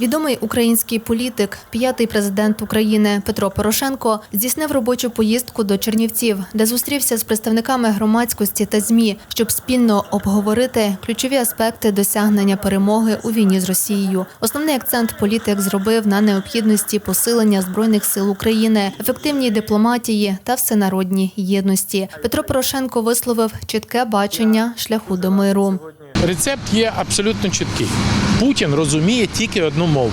Відомий український політик, п'ятий президент України Петро Порошенко здійснив робочу поїздку до Чернівців, де зустрівся з представниками громадськості та змі, щоб спільно обговорити ключові аспекти досягнення перемоги у війні з Росією. Основний акцент політик зробив на необхідності посилення збройних сил України, ефективній дипломатії та всенародній єдності. Петро Порошенко висловив чітке бачення шляху до миру. Рецепт є абсолютно чіткий. Путін розуміє тільки одну мову.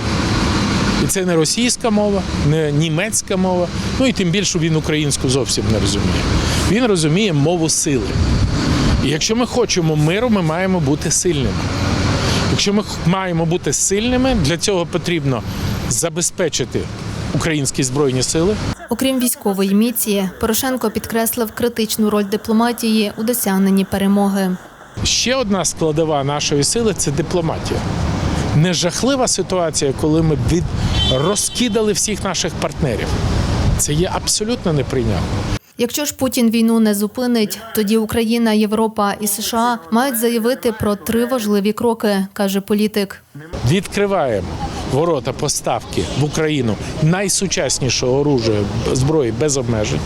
І це не російська мова, не німецька мова, ну і тим більше він українську зовсім не розуміє. Він розуміє мову сили. І якщо ми хочемо миру, ми маємо бути сильними. Якщо ми маємо бути сильними, для цього потрібно забезпечити українські збройні сили, Окрім військової міції, Порошенко підкреслив критичну роль дипломатії у досягненні перемоги. Ще одна складова нашої сили це дипломатія. Не жахлива ситуація, коли ми від... розкидали всіх наших партнерів. Це є абсолютно неприйнятно. Якщо ж Путін війну не зупинить, тоді Україна, Європа і США мають заявити про три важливі кроки, каже політик. Відкриваємо ворота поставки в Україну найсучаснішого оружия зброї без обмежень.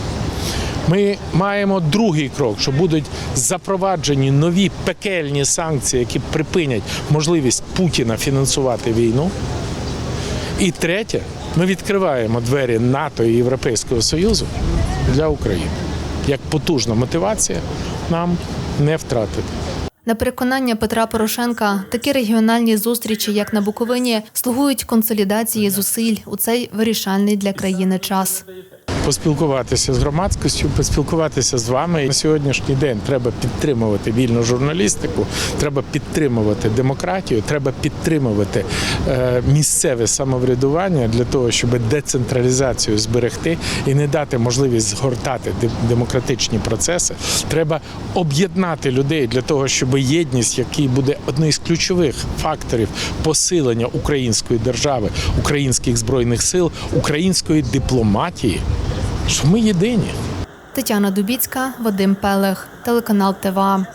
Ми маємо другий крок, що будуть запроваджені нові пекельні санкції, які припинять можливість Путіна фінансувати війну. І третє, ми відкриваємо двері НАТО і Європейського Союзу для України як потужна мотивація нам не втратити. На переконання Петра Порошенка, такі регіональні зустрічі, як на Буковині, слугують консолідації зусиль у цей вирішальний для країни час. Поспілкуватися з громадськістю, поспілкуватися з вами. На сьогоднішній день треба підтримувати вільну журналістику, треба підтримувати демократію, треба підтримувати е, місцеве самоврядування для того, щоб децентралізацію зберегти і не дати можливість згортати демократичні процеси. Треба об'єднати людей для того, щоб єдність, який буде одним із ключових факторів посилення української держави, українських збройних сил, української дипломатії, що ми єдині. Тетяна Дубіцька, Вадим Пелех, телеканал ТВА.